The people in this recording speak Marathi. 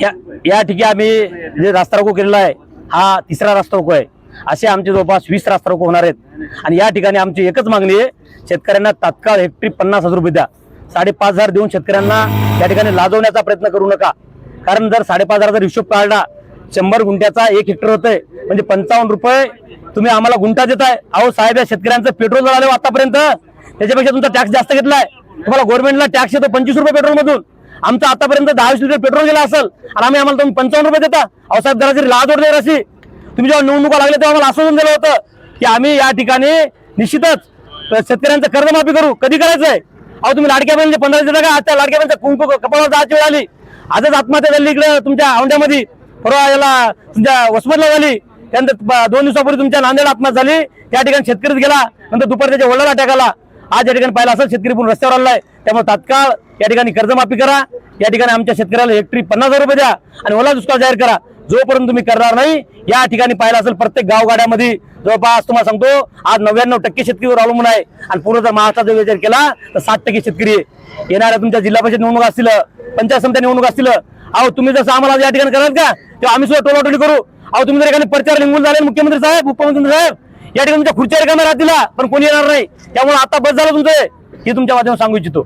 या या ठिकाणी आम्ही जे रास्ता रोको केलेला आहे हा तिसरा रास्ता रोको आहे. असे आमचे जवळपास वीस रास्ता रोको होणार आहेत. आणि या ठिकाणी आमची एकच मागणी आहे शेतकऱ्यांना तात्काळ हेक्टरी पन्नास हजार रुपये द्या. साडेपाच हजार देऊन शेतकऱ्यांना या ठिकाणी लाजवण्याचा प्रयत्न करू नका. कारण जर साडेपाच हजार जर हिशोब काढला शंभर गुंठ्याचा एक हेक्टर होतंय. म्हणजे पंचावन्न रुपये तुम्ही आम्हाला गुंठा देताय. अहो साहेब या शेतकऱ्यांचं पेट्रोल जर आलं आतापर्यंत त्याच्यापेक्षा तुमचा टॅक्स जास्त घेतलाय. तुम्हाला गव्हर्नमेंटला टॅक्स येतो पंचवीस रुपये पेट्रोल मधून आमचं आतापर्यंत दहावीस लिटर पेट्रोल गेला असेल आणि आम्ही आम्हाला तुम्ही पंचावन्न रुपये देता. अवसाहेब दराची जरा लाज ओढले अशी तुम्ही जेव्हा निवडणुका लागल्या तेव्हा आम्हाला आश्वासन दिलं होतं की आम्ही या ठिकाणी निश्चितच शेतकऱ्यांचं कर्जमाफी करू. कधी करायचंय? अहो तुम्ही लाडक्या बहिणीचे पंधरा देता का? आता लाडक्या बहिणीच्या कुंकू कपाळावर जायची वेळ आली. आजच आत्महत्या झाली इकडे तुमच्या औंड्यामध्ये परवा याला तुमच्या वसमतला झाली. त्यानंतर दोन दिवसापूर्वी तुमच्या नांदेड आत्महत्या झाली. त्या ठिकाणी शेतकरीच गेला. नंतर दुपारी त्याच्या वडिलाला अटॅक आला आज या ठिकाणी पाहिला असेल शेतकरी पूर्ण रस्त्यावर आलाय त्यामुळे तात्काळ या ठिकाणी कर्जमाफी करा. या ठिकाणी आमच्या शेतकऱ्याला हेक्टरी पन्नास हजार रुपये द्या आणि ओला दुष्काळ जाहीर करा. जोपर्यंत तुम्ही करणार नाही या ठिकाणी पाहिलं असेल प्रत्येक गावगाड्यामध्ये जवळपास तुम्हाला सांगतो आज नव्याण्णव टक्के शेतकरीवर अवलंबून आहे. आणि पूर्ण जर महाराष्ट्राचा विचार केला तर साठ टक्के शेतकरी येणाऱ्या तुमच्या जिल्हा परिषद निवडणूक असतील पंचायत समित्या निवडणूक असतील अहो तुम्ही जसं आम्हाला या ठिकाणी कराल का तेव्हा आम्ही सुद्धा टोलाटोली करू. अहो तुम्ही जर एखादी प्रचार निघून झाले मुख्यमंत्री साहेब उपमुख्यमंत्री साहेब या ठिकाणी तुमच्या खुर्च्या रिकाम्या राहतील पण कोणी येणार नाही. त्यामुळे आता बस झालं तुमचं हे तुमच्या माध्यमातून सांगू इच्छितो.